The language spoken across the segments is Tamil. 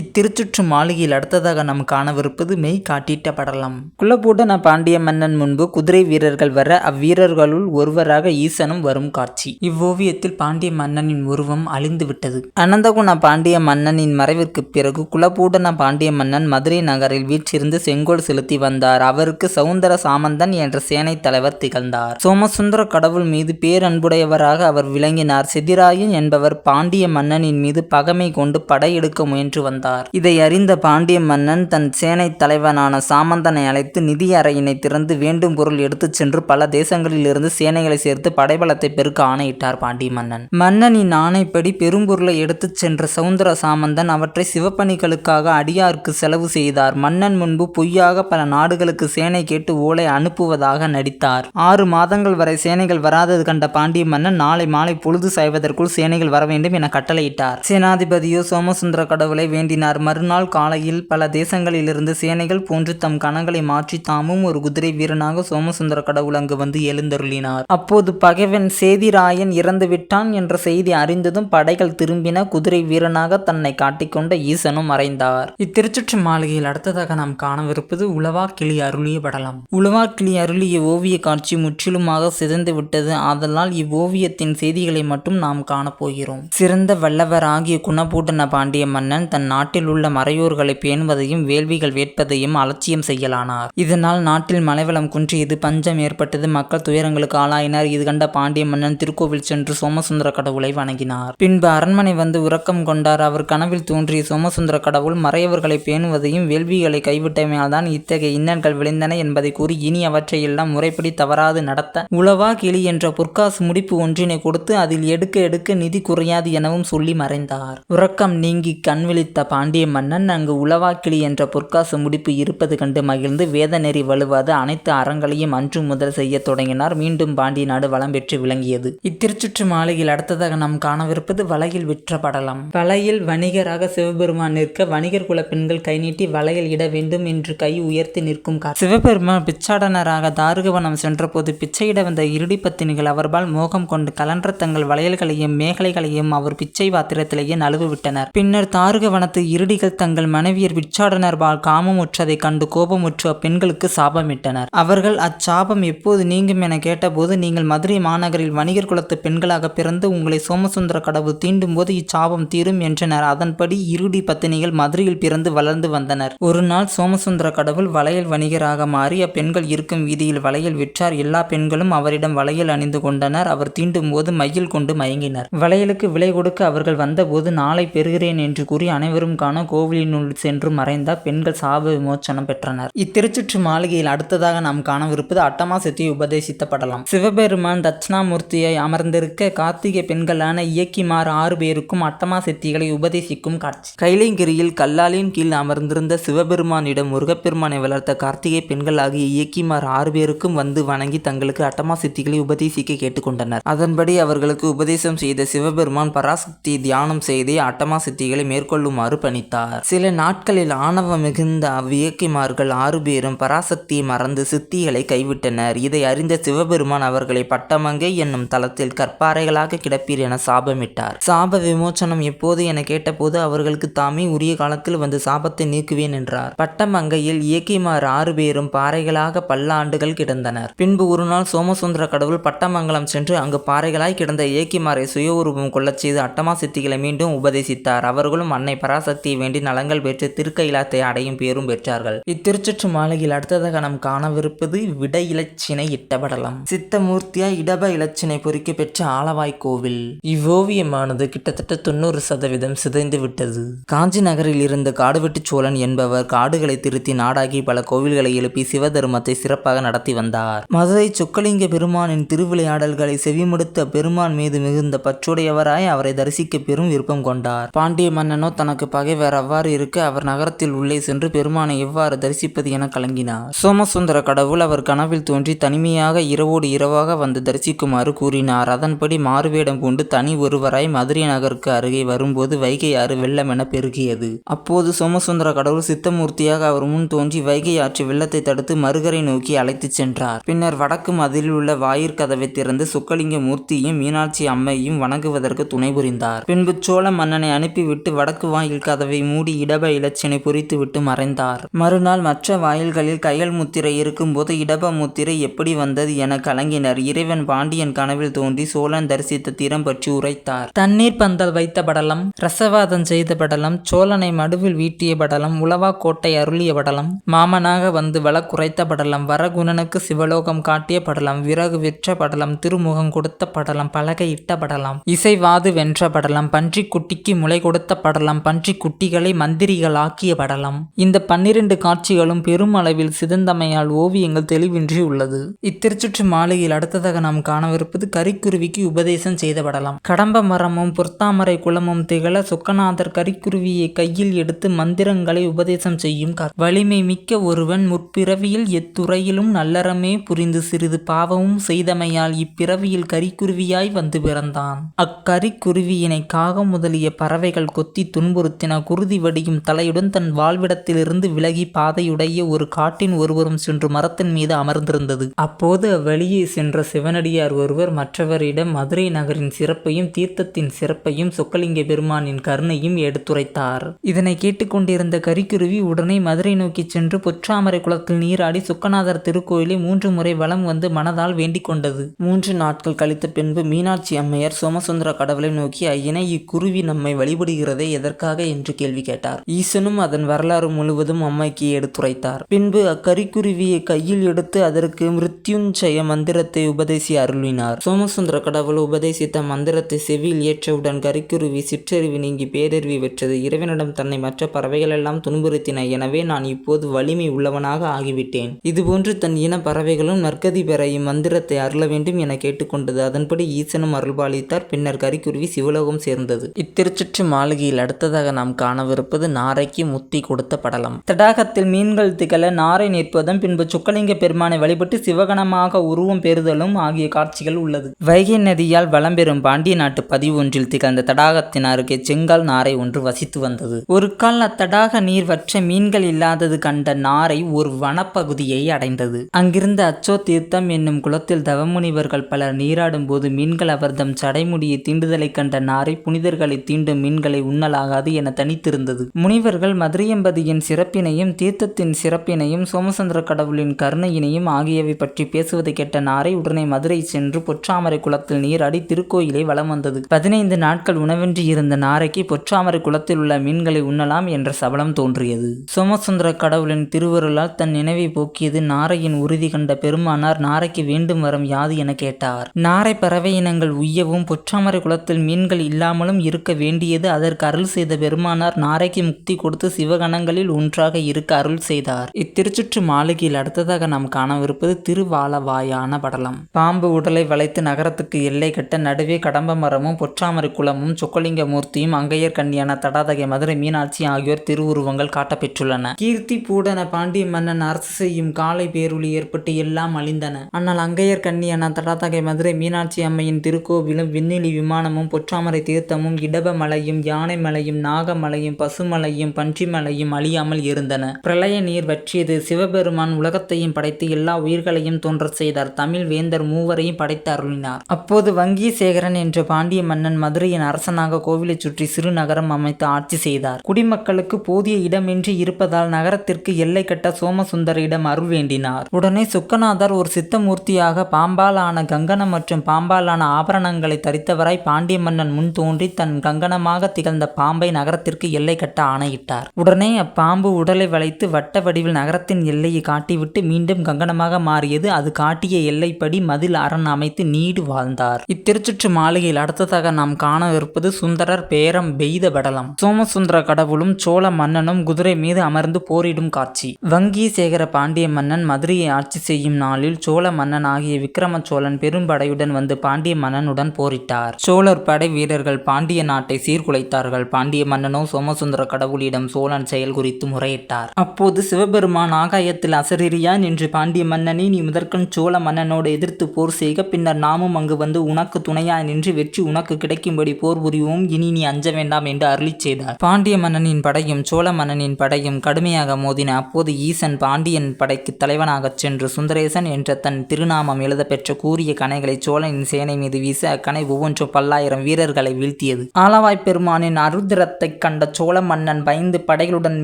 இத்திருச்சுற்று மாளிகையில் அடுத்ததாக நாம் காணவிருப்பது மெய் காட்டிட்ட படலம். குலபூடன பாண்டிய மன்னன் முன்பு குதிரை வீரர்கள் வர அவ்வீரர்களுள் ஒருவராக ஈசனும் வரும் காட்சி. இவ்வோவியத்தில் பாண்டிய மன்னனின் உருவம் அழிந்து விட்டது அனந்தகுண பாண்டிய மன்னனின் மறைவிற்கு பிறகு குலபூடன பாண்டிய மன்னன் மதுரை நகரில் வீற்றிருந்து செங்கோல் செலுத்தி வந்தார். அவருக்கு சவுந்தர சாமந்தன் என்ற சேனை தலைவர் திகழ்ந்தார். சோமசுந்தர கடவுள் மீது பேரன்புடையவராக அவர் விளங்கினார். செதிராயன் என்பவர் பாண்டிய மன்னனின் மீது பகைமை கொண்டு படையெடுக்க முயன்று வந்தார். இதை அறிந்த பாண்டிய மன்னன் தன் சேனை தலைவனான சாமந்தனை அழைத்து நிதி அறையினை திறந்து வேண்டும் பொருள் எடுத்துச் சென்று பல தேசங்களிலிருந்து சேனைகளை சேர்த்து படைபலத்தை பெருக்க ஆணையிட்டார் பாண்டிய மன்னன். மன்னனின் ஆணைப்படி பெரும்பொருளை எடுத்துச் சென்ற சவுந்தர சாமந்தன் அவற்றை சிவப்பணிகளுக்காக அடியாருக்கு செலவு செய்தார். மன்னன் முன்பு பொய்யாக பல நாடுகளுக்கு சேனை கேட்டு ஓலை அனுப்புவதாக நடித்தார். ஆறு மாதங்கள் வரை சேனைகள் வராதது கண்ட பாண்டிய மன்னன் நாளை மாலை பொழுது சாய்வதற்குள் சேனைகள் வர வேண்டும் என கட்டளையிட்டார். சேனாதிபதியோ சோமசுந்தர கடவுளை வேண்டி வேண்டினார் மறுநாள் காலையில் பல தேசங்களிலிருந்து சேனைகள் போன்று தம் கணங்களை மாற்றி தாமும் ஒரு குதிரை வீரனாக சோமசுந்தர கடவுள் அங்கு வந்து எழுந்தருளினார். அப்போது பகைவன் சேதிராயன் இறந்து விட்டான் என்ற செய்தி அறிந்ததும் படைகள் திரும்பின. குதிரை வீரனாக தன்னை காட்டிக்கொண்ட ஈசனும் மறைந்தார். இத்திருச்சுற்று மாளிகையில் அடுத்ததாக நாம் காணவிருப்பது உளவா கிளி அருளிய படலம். உளவா கிளி அருளிய ஓவிய காட்சி முற்றிலுமாக சிதைந்து விட்டது. ஆதலால் இவ்வோவியத்தின் செய்திகளை மட்டும் நாம் காணப்போகிறோம். சிறந்த வல்லவர் ஆகிய குணபூட்டன பாண்டிய மன்னன் தன் நாட்டில் உள்ள மறையூர்களை பேணுவதையும் வேள்விகள் வேட்பதையும் அலட்சியம் செய்யலானார். இதனால் நாட்டில் மலைவளம் குன்றியது பஞ்சம் ஏற்பட்டது மக்கள் துயரங்களுக்கு ஆளாயினர். இது கண்ட பாண்டிய மன்னன் திருக்கோவில் சென்று சோமசுந்தர கடவுளை வணங்கினார். பின்பு அரண்மனை வந்து உறக்கம் கொண்டார். அவர் கனவில் தோன்றிய சோமசுந்தர கடவுள் மறையவர்களை பேணுவதையும் வேள்விகளை கைவிட்டமையால் தான் இத்தகைய இன்னல்கள் விளைந்தன என்பதை கூறி இனி அவற்றையெல்லாம் முறைப்படி தவறாது நடத்த உளவா கிளி என்ற பொற்காசு முடிப்பு ஒன்றினை கொடுத்து அதில் எடுக்க எடுக்க நிதி குறையாது எனவும் சொல்லி மறைந்தார். உறக்கம் நீங்கி கண் விழித்த பாண்டிய மன்னன் அங்கு உளவாக்கிளி என்ற பொற்காசு முடிப்பு இருப்பது கண்டு மகிழ்ந்து வேத நெறி வலுவாது அனைத்து அறங்களையும் அன்று முதல் செய்யத் தொடங்கினார். மீண்டும் பாண்டிய நாடு வளம் பெற்று விளங்கியது. இத்திருச்சுற்று மாளிகையில் அடுத்ததாக நாம் காணவிருப்பது வலையில் விற்ற படலம். வலையில் வணிகராக சிவபெருமான் நிற்க வணிகர் குல பெண்கள் கை நீட்டி வலையில் இட வேண்டும் என்று கை உயர்த்தி நிற்கும் சிவபெருமான் பிச்சாடனராக தாருகவனம் சென்றபோது பிச்சையிட வந்த இருடி பத்தினிகள் அவர்பால் மோகம் கொண்டு கலன்ற தங்கள் வளையல்களையும் மேகலைகளையும் அவர் பிச்சை பாத்திரத்திலேயே நழுவு விட்டனர் பின்னர் தாருகவனத்து இருடிகள் தங்கள் மனைவியர் விச்சாடனர்பால் காமமுற்றதைக் கண்டு கோபமுற்று அப்பெண்களுக்கு சாபமிட்டனர். அவர்கள் அச்சாபம் எப்போது நீங்கும் என கேட்டபோது நீங்கள் மதுரை மாநகரில் வணிகர் குலத்து பெண்களாக பிறந்து உங்களை சோமசுந்தர கடவுள் தீண்டும் போது இச்சாபம் தீரும் என்றனர். அதன்படி இருடி பத்தினிகள் மதுரையில் பிறந்து வளர்ந்து வந்தனர். ஒரு நாள் சோமசுந்தர கடவுள் வளையல் வணிகராக மாறி அப்பெண்கள் இருக்கும் வீதியில் வளையல் விற்றார். எல்லா பெண்களும் அவரிடம் வளையல் அணிந்து கொண்டனர். அவர் தீண்டும் போது மையில் கொண்டு மயங்கினர். வளையலுக்கு விலை கொடுக்க அவர்கள் வந்தபோது நாளை பெறுகிறேன் என்று கூறி அனைவரும் காண கோவிலினுள் சென்று மறைந்த பெண்கள் சாப விமோச்சனம் பெற்றனர். இத்திருச்சுற்று மாளிகையில் அடுத்ததாக நாம் காணவிருப்பது அட்டமா சித்தி உபதேசித்தப்படலாம். சிவபெருமான் தட்சிணாமூர்த்தியை அமர்ந்திருக்க கார்த்திகை பெண்களான இயக்கிமார் ஆறு பேருக்கும் அட்டமா சித்திகளை உபதேசிக்கும் காட்சி. கைலைங்கிரியில் கல்லாலின் கீழ் அமர்ந்திருந்த சிவபெருமானிடம் முருகப்பெருமானை வளர்த்த கார்த்திகை பெண்கள் ஆகிய இயக்கிமார் ஆறு பேருக்கும் வந்து வணங்கி தங்களுக்கு அட்டமா சித்திகளை உபதேசிக்க கேட்டுக்கொண்டனர். அதன்படி அவர்களுக்கு உபதேசம் செய்த சிவபெருமான் பராசக்தி தியானம் செய்து அட்டமா சித்திகளை மேற்கொள்ளுமாறு பணித்தார். சில நாட்களில் ஆணவம் மிகுந்த அவ்வியக்கிமார்கள் ஆறு பேரும் பராசக்தியை மறந்து சித்திகளை கைவிட்டனர். இதை அறிந்த சிவபெருமான் அவர்களை பட்டமங்கை என்னும் தளத்தில் கற்பாறைகளாக கிடப்பீர் என சாபமிட்டார். சாப விமோச்சனம் எப்போது என கேட்டபோது அவர்களுக்கு தாமே உரிய காலத்தில் வந்து சாபத்தை நீக்குவேன் என்றார். பட்டமங்கையில் இயக்கிமார் ஆறு பேரும் பாறைகளாக பல்லாண்டுகள் கிடந்தனர். பின்பு ஒரு நாள் சோமசுந்தர கடவுள் பட்டமங்கலம் சென்று அங்கு பாறைகளாய் கிடந்த இயக்கிமாரை சுய உருவம் கொள்ளச் செய்து அட்டமா சித்திகளை மீண்டும் உபதேசித்தார். அவர்களும் அன்னை பராசக்தியை வேண்டி நலங்கள் பெற்று திருக்கயிலாத்தை அடையும் பேரும் பெற்றார்கள். இத்திருச்சுற்று மாலையில் அடுத்ததாக நாம் காணவிருப்பது விட இலச்சினை இட்டபடலம் சித்தமூர்த்தியா இடப இலச்சினை பொறிக்க பெற்ற ஆலவாய் கோவில். இவ்வோவியமானது கிட்டத்தட்ட தொண்ணூறு சதவீதம் சிதைந்து விட்டது. காஞ்சி நகரில் இருந்த காடுவெட்டி சோழன் என்பவர் காடுகளை திருத்தி நாடாகி பல கோவில்களை எழுப்பி சிவதர்மத்தை சிறப்பாக நடத்தி வந்தார். மதுரை சொக்கலிங்க பெருமானின் திருவிளையாடல்களை செவிமடுத்த பெருமான் மீது மிகுந்த பற்றுடையவராய் அவரை தரிசிக்க பெரும் விருப்பம் கொண்டார். பாண்டிய மன்னனோ தனக்கு பகைவர் அவ்வாறு இருக்க அவர் நகரத்தில் உள்ளே சென்று பெருமானை எவ்வாறு தரிசிப்பது என கலங்கினார். சோமசுந்தர கடவுள் அவர் கனவில் தோன்றி தனிமையாக இரவோடு இரவாக வந்து தரிசிக்குமாறு கூறினார். அதன்படி மாறுவேடம் கொண்டு தனி ஒருவராய் மதுரை நகருக்கு அருகே வரும்போது வைகை ஆறு வெள்ளமென பெருகியது. அப்போது சோமசுந்தர கடவுள் சித்தமூர்த்தியாக அவர் முன் தோன்றி வைகை ஆற்று வெள்ளத்தை தடுத்து மறுகரை நோக்கி அழைத்துச் சென்றார். பின்னர் வடக்கு மதிலில் உள்ள வாயிற்கதவை திறந்து சுக்கலிங்க மூர்த்தியும் மீனாட்சி அம்மையும் வணங்குவதற்கு துணை புரிந்தார். பின்பு சோழ மன்னனை அனுப்பிவிட்டு வடக்கு வாயில் கதவை மூடி இடப இலச்சினை பொறித்துவிட்டு மறைந்தார். மறுநாள் மற்ற வாயில்களில் கையல் முத்திரை இருக்கும்போது இடப முத்திரை எப்படி வந்தது என கலங்கினர். இறைவன் பாண்டியன் கனவில் தோன்றி சோழன் தரிசித்த தீரம் பற்றி உரைத்தார். தண்ணீர் பந்தல் வைத்த படலம் ரசவாதம் செய்த படலம் சோழனை மடுவில் வீட்டிய படலம் உளவா கோட்டை அருளிய படலம் மாமனாக வந்து வழக்குரைத்த படலம் வரகுணனுக்கு சிவலோகம் காட்டிய படலம் விறகு விற்ற படலம் திருமுகம் கொடுத்த படலம் பலகை இட்ட படலம் இசைவாது வென்ற படலம் பன்றி குட்டிக்கு முளை கொடுத்த படலம் பன்றி குட்டிகளை மந்திரிகளாக்கிய படலம் இந்த பன்னிரண்டு காட்சிகளும் பெரும் அளவில் சிதந்தமையால் ஓவியங்கள் தெளிவின்றி உள்ளது. இத்திருச்சுற்று மாளிகையில் அடுத்ததாக நாம் காணவிருப்பது கரிக்குருவிக்கு உபதேசம் செய்த படலம் கடம்ப மரமும் பொற்தாமரை குளமும் திகழ சொக்கநாதர் கரிக்குருவியை கையில் எடுத்து மந்திரங்களை உபதேசம் செய்யும் வலிமை மிக்க ஒருவன் முற்பிறவியில் எத்துறையிலும் நல்லறமே புரிந்து சிறிது பாவமும் செய்தமையால் இப்பிறவியில் கரிக்குருவியாய் வந்து பிறந்தான். அக்கரிக்குருவியினை காகம் முதலிய பறவைகள் கொத்தி குத்தின குருதி வடியும் தலையுடன் தன் வாழ்விடத்திலிருந்து விலகி பாதையுடைய ஒரு காட்டின் ஒருவரும் சென்று மரத்தின் மீது அமர்ந்திருந்தது. அப்போது அவ்வழியே சென்ற சிவனடியார் ஒருவர் மற்றவரிடம் மதுரை நகரின் சிறப்பையும் தீர்த்தத்தின் சிறப்பையும் சொக்கலிங்க பெருமானின் கருணையும் எடுத்துரைத்தார். இதனை கேட்டுக்கொண்டிருந்த கரிக்குருவி உடனே மதுரை நோக்கி சென்று பொற்றாமரை குளத்தில் நீராடி சுக்கநாதர் திருக்கோயிலை மூன்று முறை வலம் வந்து மனதால் வேண்டிக் கொண்டது. மூன்று நாட்கள் கழித்த பின்பு மீனாட்சி அம்மையார் சோமசுந்தர கடவுளை நோக்கி ஐயனை இக்குருவி நம்மை வழிபடுகிறதே எதற்காக என்று கேள்வி கேட்டார். ஈசனும் அதன் வரலாறு முழுவதும் அம்மைக்கு எடுத்துரைத்தார். பின்பு அக்கரிக்குருவியை கையில் எடுத்து அதற்கு மிருத்யுஞ்சய மந்திரத்தை உபதேசி அருளினார். சோமசுந்தர கடவுள் உபதேசித்த மந்திரத்தை செவியில் ஏற்றவுடன் கரிக்குருவி சிற்றறிவு நீங்கி பேரறிவி பெற்றது. இறைவனிடம் தன்னை மற்ற பறவைகள் எல்லாம் துன்புறுத்தின. எனவே நான் இப்போது வலிமை உள்ளவனாக ஆகிவிட்டேன். இதுபோன்று தன் இன பறவைகளும் நற்கதி பெற இம்மந்திரத்தை அருள வேண்டும் என கேட்டுக்கொண்டது. அதன்படி ஈசனும் அருள்பாலித்தார். பின்னர் கரிக்குருவி சிவலோகம் சேர்ந்தது. இத்திருச்சிற்று மாளிகையில் அடுத்ததாக நாம் காணவிருப்பது நாரைக்கு முத்தி கொடுத்த படலம். தடாகத்தில் மீன்கள் திகழ நாரை நிற்பதும் பின்பு சுக்கலிங்க பெருமானை வழிபட்டு சிவகணமாக உருவம் பெறுதலும் ஆகிய காட்சிகள் உள்ளது. வைகை நதியால் வலம் பெறும் பாண்டிய நாட்டு பதிவு ஒன்றில் திகழ்ந்த தடாகத்தின் அருகே செங்கால் நாரை ஒன்று வசித்து வந்தது. ஒரு கால் அத்தடாக நீர் வற்ற மீன்கள் இல்லாதது கண்ட நாரை ஒரு வனப்பகுதியை அடைந்தது. அங்கிருந்த அச்சோ தீர்த்தம் என்னும் குளத்தில் தவமுனிவர்கள் பலர் நீராடும் போது மீன்கள் அவர்தம் சடைமுடியை தீண்டுதலை கண்ட நாரை புனிதர்களை தீண்டும் மீன்களை உண்ணலாகாது என தனித்திருந்தது. முனிவர்கள் மதுரையம்பதியின் சிறப்பினையும் தீர்த்தத்தின் சிறப்பினையும் சோமசந்திர கடவுளின் கருணையினையும் ஆகியவை பற்றி பேசுவதை கேட்ட நாரை உடனே மதுரை சென்று பொற்றாமரை குளத்தில் நீராடி திருக்கோயிலை வலம் வந்தது. பதினைந்து நாட்கள் உணவின்றி இருந்த நாரைக்கு பொற்றாமரை குளத்தில் உள்ள மீன்களை உண்ணலாம் என்ற சபலம் தோன்றியது. சோமசுந்தர கடவுளின் திருவருளால் தன் நினைவை போக்கியது நாரையின் உறுதி கண்ட பெருமானார் நாரைக்கு வேண்டும் வரம் யாது என கேட்டார். நாரை பறவை இனங்கள் உய்யவும் பொற்றாமரை குளத்தில் மீன்கள் இல்லாமலும் இருக்க வேண்டியது அதற்கு அருள் செய்த பெரும் பெருமானார் நாரைக்கு முக்தி கொடுத்து சிவகணங்களில் ஒன்றாக இருக்க அருள் செய்தார். இத்திருச்சுற்று மாளிகையில் அடுத்ததாக நாம் காணவிருப்பது திருவாலவாயான படலம். பாம்பு உடலை வளைத்து நகரத்துக்கு எல்லை கட்ட நடுவே கடம்ப மரமும் பொற்றாமரை குளமும் சொக்கலிங்க மூர்த்தியும் அங்கையர் கண்ணியான தடாதகை மதுரை மீனாட்சி ஆகியோர் திருவுருவங்கள் காட்டப்பெற்றுள்ளன. கீர்த்தி பூடன பாண்டிய மன்னன் அரசு செய்யும் காலை பேருளி ஏற்பட்டு எல்லாம் அழிந்தன. ஆனால் அங்கையர் கண்ணியான தடாதகை மதுரை மீனாட்சி அம்மையின் திருக்கோவிலும் விண்ணிலி விமானமும் பொற்றாமரை தீர்த்தமும் இடப மலையும் யானை மலையும் நாக நாகமலையும் பசுமலையும் பன்றிமலையும் அழியாமல் இருந்தன. பிரளய நீர் வற்றியது. சிவபெருமான் உலகத்தையும் படைத்து எல்லா உயிர்களையும் தோன்றச் செய்தார். தமிழ் வேந்தர் மூவரையும் படைத்து அருளினார். அப்போது வங்கிசேகரன் என்ற பாண்டிய மன்னன் மதுரையின் அரசனாக கோவிலைச் சுற்றி சிறு நகரம் அமைத்து ஆட்சி செய்தார். குடிமக்களுக்கு போதிய இடமின்றி இருப்பதால் நகரத்திற்கு எல்லை கட்ட சோமசுந்தரிடம் அருள் வேண்டினார். உடனே சுக்கநாதர் ஒரு சித்தமூர்த்தியாக பாம்பாலான கங்கணம் மற்றும் பாம்பாலான ஆபரணங்களை தரித்தவராய் பாண்டிய மன்னன் முன் தோன்றி தன் கங்கணமாக திகழ்ந்த பாம்பை நகர நகரத்திற்கு எல்லை கட்ட ஆணையிட்டார். உடனே அப்பாம்பு உடலை வளைத்து வட்ட வடிவில் நகரத்தின் எல்லையை காட்டிவிட்டு மீண்டும் கங்கணமாக மாறியது. அது காட்டிய எல்லைப்படி மதில் அரண் அமைத்து நீடு வாழ்ந்தார். இத்திருச்சுற்று மாளிகையில் அடுத்ததாக நாம் காணவிருப்பது சுந்தரர் பேரம் பெய்த படலம். சோமசுந்தர கடவுளும் சோழ மன்னனும் குதிரை மீது அமர்ந்து போரிடும் காட்சி. வங்கி சேகர பாண்டிய மன்னன் மதுரையை ஆட்சி செய்யும் நாளில் சோழ மன்னன் ஆகிய விக்ரம சோழன் பெரும்படையுடன் வந்து பாண்டிய மன்னனுடன் போரிட்டார். சோழர் படை வீரர்கள் பாண்டிய நாட்டை சீர்குலைத்தார்கள். பாண்டிய மன்னன் சோமசுந்தர கடவுளிடம் சோழன் செயல் குறித்து முறையிட்டார். அப்போது சிவபெருமான் ஆகாயத்தில் அசரீரியா நின்று பாண்டிய மன்னனை நீ முதற்கண் சோழ மன்னனோடு எதிர்த்து போர் செய்க பின்னர் நாமும் அங்கு வந்து உனக்கு துணையாய் நின்று வெற்றி உனக்கு கிடைக்கும்படி போர் புரிவோம் இனி நீ அஞ்ச வேண்டாம் என்று அருளிச் செய்தார். பாண்டிய மன்னனின் படையும் சோழ மன்னனின் படையும் கடுமையாக மோதின அப்போது ஈசன் பாண்டியன் படைக்கு தலைவனாகச் சென்று சுந்தரேசன் என்ற தன் திருநாமம் எழுதப்பெற்ற கூறிய கணைகளை சோழனின் சேனை மீது வீச அக்கணை ஒவ்வொன்றும் பல்லாயிரம் வீரர்களை வீழ்த்தியது. ஆலவாய் பெருமானின் அருத்திரத்தை வருவதைக் கண்ட சோழ மன்னன் பயந்து படைகளுடன்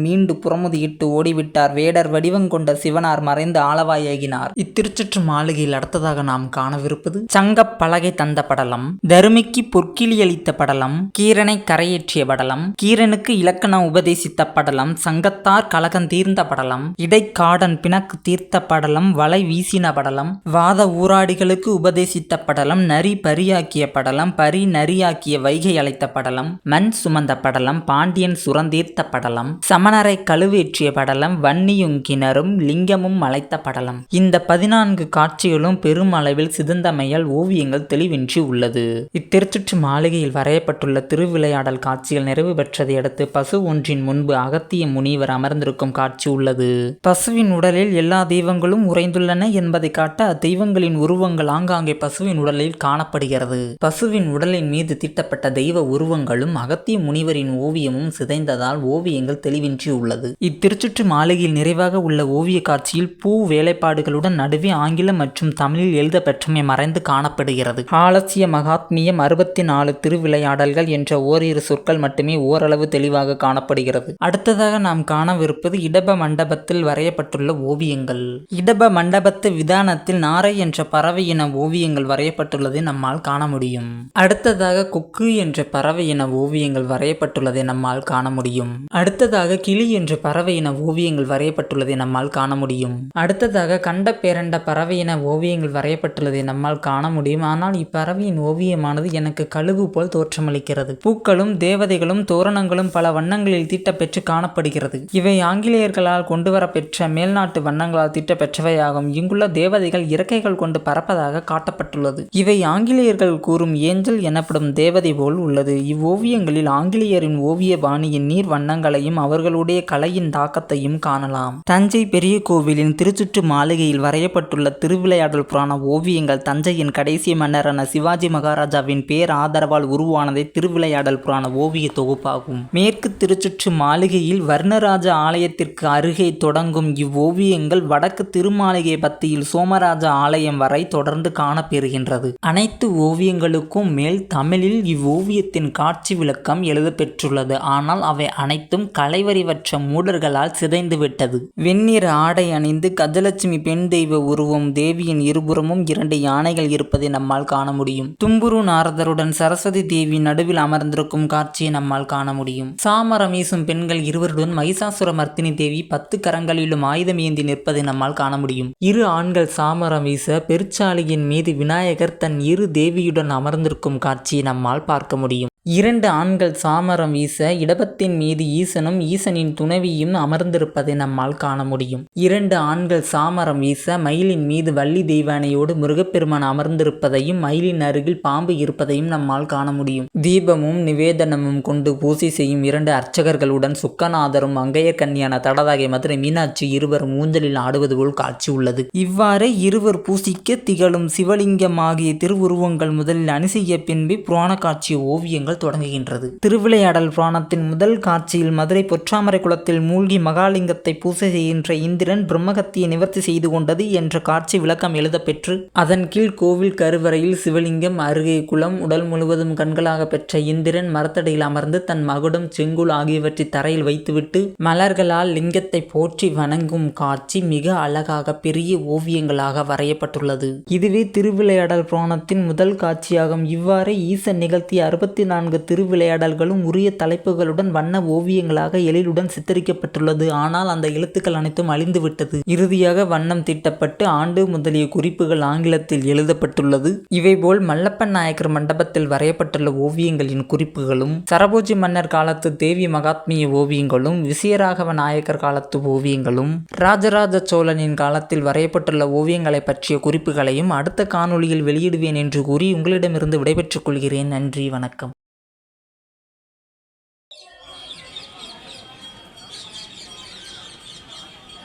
மீண்டு புறமுதியிட்டு ஓடிவிட்டார். வேடர் வடிவங்கொண்ட சிவனார் மறைந்து ஆளவாயாகினார். இத்திருச்சுற்று மாளிகையில் அடுத்ததாக நாம் காணவிருப்பது சங்கப் பலகை தந்த படலம் தருமிக்கு பொற்கிளி அளித்த படலம் கீரனை கரையேற்றிய படலம் கீரனுக்கு இலக்கணம் உபதேசித்த படலம் சங்கத்தார் கலகம் தீர்ந்த படலம் இடைக்காடன் பிணக்கு தீர்த்த படலம் வலை வீசின படலம் வாத ஊராடிகளுக்கு உபதேசித்த படலம் நரி பரியாக்கிய படலம் பரி நரியாக்கிய வைகை அழைத்த படலம் மண் சுமந்த படலம் பாண்டியன் சுரந்தீர்த்த படலம். சமணரை கழுவேற்றிய படலம். வன்னியும் கிணறும் லிங்கமும் அழைத்த படலம். இந்த பதினான்கு காட்சிகளும் பெருமளவில் சிதந்தமையால் ஓவியங்கள் தெளிவின்றி உள்ளது. இத்திருச்சுற்று மாளிகையில் வரையப்பட்டுள்ள திருவிளையாடல் காட்சிகள் நிறைவு பெற்றதை அடுத்து பசு ஒன்றின் முன்பு அகத்திய முனிவர் அமர்ந்திருக்கும் காட்சி உள்ளது. பசுவின் உடலில் எல்லா தெய்வங்களும் உறைந்துள்ளன என்பதை காட்ட அத்தெய்வங்களின் உருவங்கள் ஆங்காங்கே பசுவின் உடலில் காணப்படுகிறது. பசுவின் உடலின் மீது தீட்டப்பட்ட தெய்வ உருவங்களும் அகத்திய முனிவரின் ஓவியமும் சிதைந்ததால் ஓவியங்கள் தெளிவின்றி உள்ளது. இத்திருச்சுற்று மாளிகையில் நிறைவாக உள்ள ஓவிய காட்சியில் பூ வேலைப்பாடுகளுடன் நடுவே ஆங்கிலம் மற்றும் தமிழில் எழுதப்பெற்றமை மறைந்து காணப்படுகிறது. ஆலசிய மகாத்மியம் அறுபத்தி நாலு திருவிளையாடல்கள் என்ற ஓரிரு சொற்கள் மட்டுமே ஓரளவு தெளிவாக காணப்படுகிறது. அடுத்ததாக நாம் காணவிருப்பது இடப மண்டபத்தில் வரையப்பட்டுள்ள ஓவியங்கள். இடப மண்டபத்து விதானத்தில் நாரை என்ற பறவை இன ஓவியங்கள் வரையப்பட்டுள்ளதை நம்மால் காண முடியும். அடுத்ததாக கொக்கு என்ற பறவை இன ஓவியங்கள் வரையப்பட்டுள்ளது. நம்மால் காண முடியும். அடுத்ததாக கிளி என்ற பறவை ஓவியங்கள் வரையப்பட்டுள்ளதை நம்மால் காண முடியும். அடுத்ததாக கண்ட பேரண்ட பறவை ஓவியங்கள் வரையப்பட்டுள்ளதை நம்மால் காண முடியும். ஆனால் இப்பறவையின் ஓவியமானது எனக்கு கழுகு போல் தோற்றமளிக்கிறது. பூக்களும் தேவதைகளும் தோரணங்களும் பல வண்ணங்களில் தீட்டப்பெற்று காணப்படுகிறது. இவை ஆங்கிலேயர்களால் கொண்டுவரப்பெற்ற மேல்நாட்டு வண்ணங்களால் தீட்டப்பெற்றவையாகும். இங்குள்ள தேவதைகள் இறக்கைகள் கொண்டு பறப்பதாக காட்டப்பட்டுள்ளது. இவை ஆங்கிலேயர்கள் கூறும் ஏஞ்சல் எனப்படும் தேவதை போல் உள்ளது. இவ்வோவியங்களில் ஆங்கிலேயரின் ஓவிய பாணியின் நீர் வண்ணங்களையும் அவர்களுடைய கலையின் தாக்கத்தையும் காணலாம். தஞ்சை பெரிய கோவிலின் திருச்சுற்று மாளிகையில் வரையப்பட்டுள்ள திருவிளையாடல் புராண ஓவியங்கள் தஞ்சையின் கடைசி மன்னரான சிவாஜி மகாராஜாவின் பேர் ஆதரவால் உருவானதே திருவிளையாடல் புராண ஓவிய தொகுப்பாகும். மேற்கு திருச்சுற்று மாளிகையில் வர்ணராஜ ஆலயத்திற்கு அருகே தொடங்கும் இவ்வோவியங்கள் வடக்கு திருமாளிகை பத்தியில் சோமராஜ ஆலயம் வரை தொடர்ந்து காணப்பெறுகின்றது. அனைத்து ஓவியங்களுக்கும் மேல் தமிழில் இவ்வோவியத்தின் காட்சி விளக்கம் எழுதப்பெற்றுள்ளது. ஆனால் அவை அனைத்தும் கலைவரிவற்ற மூடர்களால் சிதைந்துவிட்டது. வெண்ணிற ஆடை அணிந்து கஜலட்சுமி பெண் தெய்வ உருவம் தேவியின் இருபுறமும் இரண்டு யானைகள் இருப்பதை நம்மால் காண முடியும். தும்புரு நாரதருடன் சரஸ்வதி தேவி நடுவில் அமர்ந்திருக்கும் காட்சியை நம்மால் காண முடியும். சாமரம் வீசும் பெண்கள் இருவருடன் மகிஷாசுர மர்த்தினி தேவி பத்து கரங்களிலும் ஆயுதம் ஏந்தி நிற்பதை நம்மால் காண முடியும். இரு ஆண்கள் சாமரம் வீச பெருச்சாலியின் மீது விநாயகர் தன் இரு தேவியுடன் அமர்ந்திருக்கும் காட்சியை நம்மால் பார்க்க முடியும். இரண்டு ஆண்கள் சாமரம் வீச இடபத்தின் மீது ஈசனும் ஈசனின் துணைவியும் அமர்ந்திருப்பதை நம்மால் காண முடியும். இரண்டு ஆண்கள் சாமரம் வீச மயிலின் மீது வள்ளி தெய்வானையோடு முருகப்பெருமான் அமர்ந்திருப்பதையும் மயிலின் அருகில் பாம்பு இருப்பதையும் நம்மால் காண முடியும். தீபமும் நிவேதனமும் கொண்டு பூசை செய்யும் இரண்டு அர்ச்சகர்களுடன் சுக்கநாதரும் அங்கையர் கன்னியான தடதாகை மதுரை மீனாட்சி இருவரும் ஊஞ்சலில் ஆடுவது போல் காட்சி உள்ளது. இவ்வாறு இருவர் பூசிக்க திகழும் சிவலிங்கம் ஆகிய திருவுருவங்கள் முதலில் அணிசெய்ய பின்பு புராண காட்சி ஓவியங்கள் தொடங்குகின்றது. திருவிளையாடல் புராணத்தின் முதல் காட்சியில் மதுரை பொற்றாமரை குளத்தில் மூழ்கி மகாலிங்கத்தை பூசை செய்கின்ற இந்திரன் பிரம்மகத்தியை நிவர்த்தி செய்து கொண்டது என்ற காட்சி விளக்கம் எழுதப்பெற்று அதன் கீழ் கோவில் கருவறையில் சிவலிங்கம் அருகே குளம் உடல் முழுவதும் கண்களாக பெற்ற இந்திரன் மரத்தடியில் அமர்ந்து தன் மகுடம் செங்குல் ஆகியவற்றை தரையில் வைத்துவிட்டு மலர்களால் லிங்கத்தை போற்றி வணங்கும் காட்சி மிக அழகாக பெரிய ஓவியங்களாக வரையப்பட்டுள்ளது. இதுவே திருவிளையாடல் புராணத்தின் முதல் காட்சியாகும். இவ்வாறு ஈசன் நிகழ்த்திய அறுபத்தி நான்கு நான்கு திருவிளையாடல்களும் உரிய தலைப்புகளுடன் வண்ண ஓவியங்களாக எழிலுடன் சித்தரிக்கப்பட்டுள்ளது. ஆனால் அந்த எழுத்துக்கள் அனைத்தும் அழிந்துவிட்டது. இறுதியாக வண்ணம் தீட்டப்பட்டு ஆண்டு முதலிய குறிப்புகள் ஆங்கிலத்தில் எழுதப்பட்டுள்ளது. இவைபோல் மல்லப்பன் நாயக்கர் மண்டபத்தில் வரையப்பட்டுள்ள ஓவியங்களின் குறிப்புகளும் சரபோஜி மன்னர் காலத்து தேவி மகாத்மிய ஓவியங்களும் விசயராகவ நாயக்கர் காலத்து ஓவியங்களும் ராஜராஜ சோழனின் காலத்தில் வரையப்பட்டுள்ள ஓவியங்களை பற்றிய குறிப்புகளையும் அடுத்த காணொளியில் வெளியிடுவேன் என்று கூறி உங்களிடமிருந்து விடைபெற்றுக் கொள்கிறேன். நன்றி வணக்கம்.